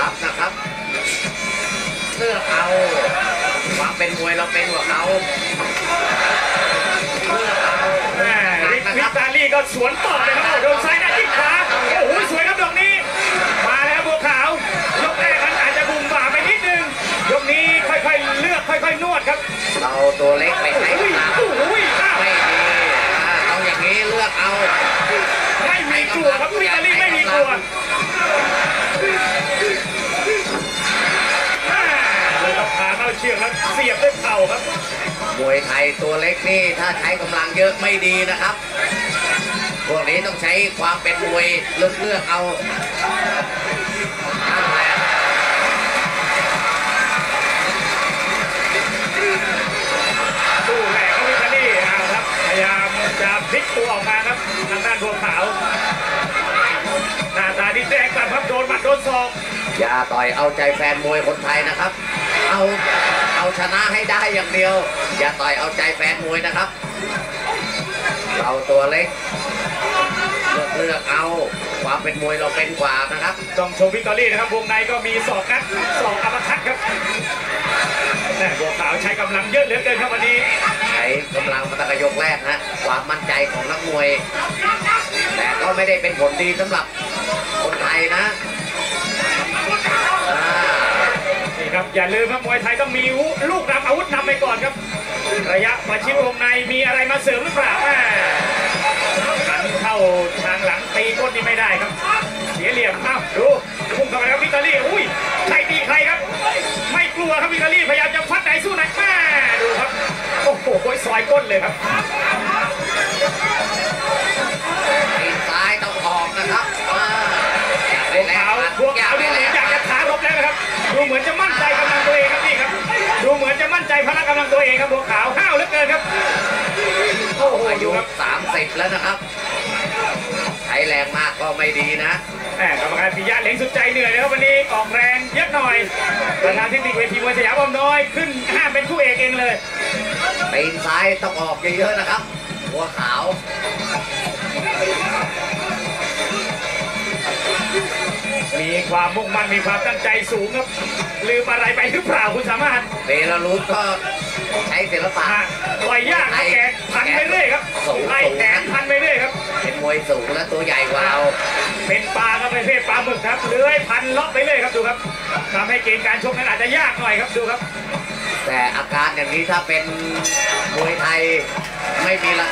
รับนะครับเลือกเอาความเป็นมวยเราเป็นกว่าเขาเลือกเอาแม่วิกนะควิรับกตาลีก็สวนต่อเลยครับโอ้โดนซ้ายหน้าจิ้มขวาโอ้โหสวยครับดอกนี้ มาแล้วบัวขาวยกแรกมันอาจจะบุ่มบ่าไปนิดนึงยกนี้ค่อยๆเลือกค่อยๆนวดครับ เราตัวเล็กไปใช้อุ้ยกำลังโอ้ยอ้าวไม่ดีอ่าต้องอย่างนี้เลือกเอา ไม่มีกลัวครับวิกตาลีไม่มีกลัว ชือกครับเสียบด้วยเข่าครับ มวยไทยตัวเล็กนี่ถ้าใช้กำลังเยอะไม่ดีนะครับ พวกนี้ต้องใช้ความเป็นมวยเลือกเลือกเอานั่นแหละตู้แหลกเขาวิกตาลีเอาครับ พยายามจะพลิกตัวออกมาครับทางด้านบัวขาวหน้าตาดีแดงกลับครับโดนหมัดโดนศอกอย่าต่อยเอาใจแฟนมวยคนไทยนะครับ เอาเอาชนะให้ได้อย่างเดียว อย่าต่อยเอาใจแฟนมวยนะครับ เราตัวเล็กเลือกเลือกเอาความเป็นมวยเราเป็นกว่านะครับ ต้องชมวิกตอรี่นะครับ วงในก็มีศอกนัดศอกอัปคัดครับแม่บัวขาวใช้กำลังเยอะเหลือเกินครับวันนี้ ใช้กำลังมาตั้งแต่ยกแรกนะความมั่นใจของนักมวย แต่ก็ไม่ได้เป็นผลดีสำหรับ อย่าลืมครับมวยไทยต้องมีลูกนำอาวุธนำไปก่อนครับ ระยะประชิดวงในมีอะไรมาเสริมหรือเปล่าแม่หันเข้าทางหลังตีก้นนี่ไม่ได้ครับ เสียเหลี่ยมอ้าวดูพุ่งเข้าไปครับวิกตอรี่อุ้ยใครตีใครครับ ไม่กลัวครับวิกตอรี่พยายามจะฟัดไหนสู้ไหนแม่ดูครับโอ้โหซอยก้นเลยครับตีนซ้ายต้องออกนะครับอ่าอย่าไปพวกแลกขาวหมัดพวกอย่าขาวไปดูเหแลมือนกอยากหมัจะดท้ารบแล้วนะครับดูเหมือนจะมั่นใจกำลังตัวเองครับ พละกำลังตัวเองครับพวกขาวห้าวเหลือเกินครับโอ้โหอาดูยุครับสามสิบแล้วนะครับใช้แรงมากก็ไม่ดีนะแหมกรรมการปิยะเหลงสุดใจเหนื่อยเลยครับวันนี้ออกแรงเยอะหน่อยประธานเทคนิคเวทีมวยสยามอมน้อยขึ้นห้ามเป็นคู่เอกเองเลยตีนซ้ายต้องออกเยอะๆนะครับ หัวขาว ความมุ่งมั่นมีความตั้งใจสูงครับลืมอะไรไปหรือเปล่าคุณสามารถเบลารุสก็ใช้ศิลปะอะต่อยยากครับแกพันไปเรื่อยครับไล่แขนพันไปเรื่อยครับ เป็นมวยสูงและตัวใหญ่กว่าเราเป็นปลาครับประเภทปลาหมึกครับเลื้อยพันเลาะไปเลยครับดูครับทำให้เกณฑ์การชกนั้นอาจจะยากหน่อยครับดูครับ แต่อาการอย่างนี้ถ้าเป็นมวยไทยไม่มีรา